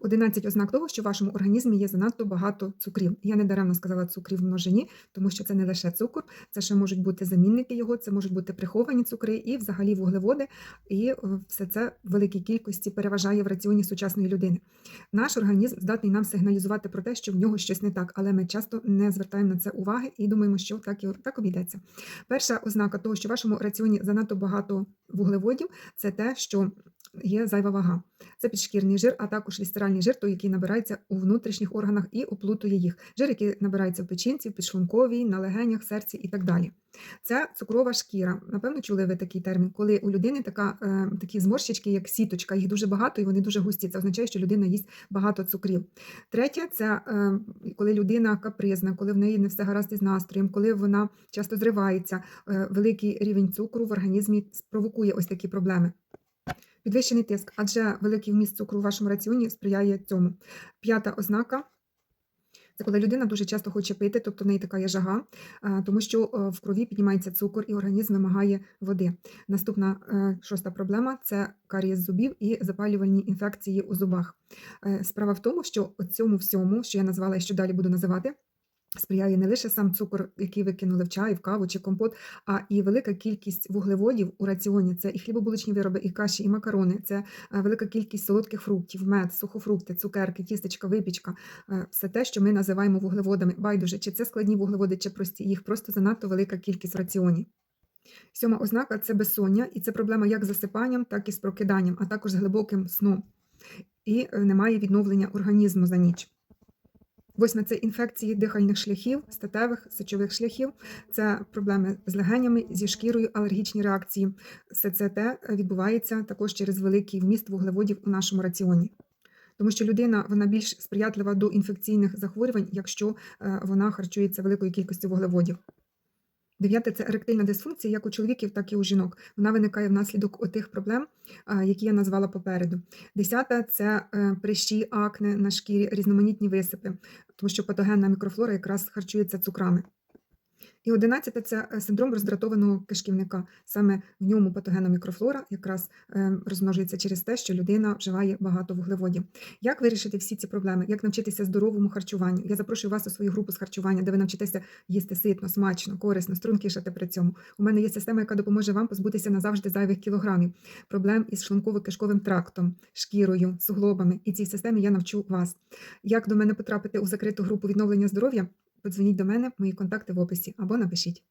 11 ознак того, що в вашому організмі є занадто багато цукрів. Я не сказала цукрів в множині, тому що це не лише цукор, це ще можуть бути замінники його, це можуть бути приховані цукри і взагалі вуглеводи. І е, все це в великій кількості переважає в раціоні сучасної людини. Наш організм здатний нам сигналізувати про те, що в нього щось не так, але ми часто не звертаємо на це уваги і думаємо, що так і так обійдеться. Перша ознака того, що в вашому раціоні занадто багато вуглеводів, це те, що є зайва вага. Це підшкірний жир, а також вісцеральний жир, той, який набирається у внутрішніх органах і оплутує їх. Жир, який набирається в печінці, в підшлунковій, на легенях, серці і так далі. Це цукрова шкіра. Напевно, чули ви такий термін, коли у людини така, е, такі зморщички, як сіточка, їх дуже багато і вони дуже густі. Це означає, що людина їсть багато цукрів. Третє це е, коли людина капризна, коли в неї не все гаразд із настроєм, коли вона часто зривається, е, великий рівень цукру в організмі спровокує ось такі проблеми. Підвищений тиск, адже великий вміст цукру у вашому раціоні сприяє цьому. П'ята ознака. Це коли людина дуже часто хоче пити, тобто в неї така є жага, тому що е, в крові піднімається цукор і організм вимагає води. Наступна е, шоста проблема це карієс зубів і запалювальні інфекції у зубах. Е, Справа в тому, що цьому всьому, що я назвала і що далі буду називати, сприяє не лише сам цукор, який ви кинули в чай, в каву чи компот, а і велика кількість вуглеводів у раціоні. Це і хлібобуличні вироби, і каші, і макарони, це е, велика кількість солодких фруктів, мед, сухофрукти, цукерки, тістечка, випічка. Е, Все те, що ми називаємо вуглеводами. Байдуже, чи це складні вуглеводи, чи прості. Їх просто занадто велика кількість в раціоні. Сьома ознака це безсоння, і це проблема як з засипанням, так і з прокиданням, а також з глибоким сном. І е, немає відновлення організму за ніч. Восьме це інфекції дихальних шляхів, статевих, сечових шляхів, це проблеми з легенями, зі шкірою, алергічні реакції. Все це те відбувається також через великий вміст вуглеводів у нашому раціоні. Тому що людина вона більш сприятлива до інфекційних захворювань, якщо е, вона харчується великою кількістю вуглеводів. Дев'яте це еректильна дисфункція як у чоловіків, так і у жінок. Вона виникає внаслідок отих проблем, які я назвала попереду. Десята це е, прищі, акне на шкірі, різноманітні висипи, тому що патогенна мікрофлора якраз харчується цукрами. І одинадцяте це е, синдром роздратованого кишківника. Саме в ньому патогенна мікрофлора якраз е, розмножується через те, що людина вживає багато вуглеводів. Як вирішити всі ці проблеми? Як навчитися здоровому харчуванню? Я запрошую вас у свою групу з харчування, де ви навчитеся їсти ситно, смачно, корисно, стрункішати при цьому. У мене є система, яка допоможе вам позбутися назавжди зайвих кілограмів, проблем із шлунково-кишковим трактом, шкірою, суглобами. І цій системі я навчу вас. Як до мене потрапити у закриту групу відновлення здоров'я? Подзвоніть до мене, мої контакти в описі або напишіть.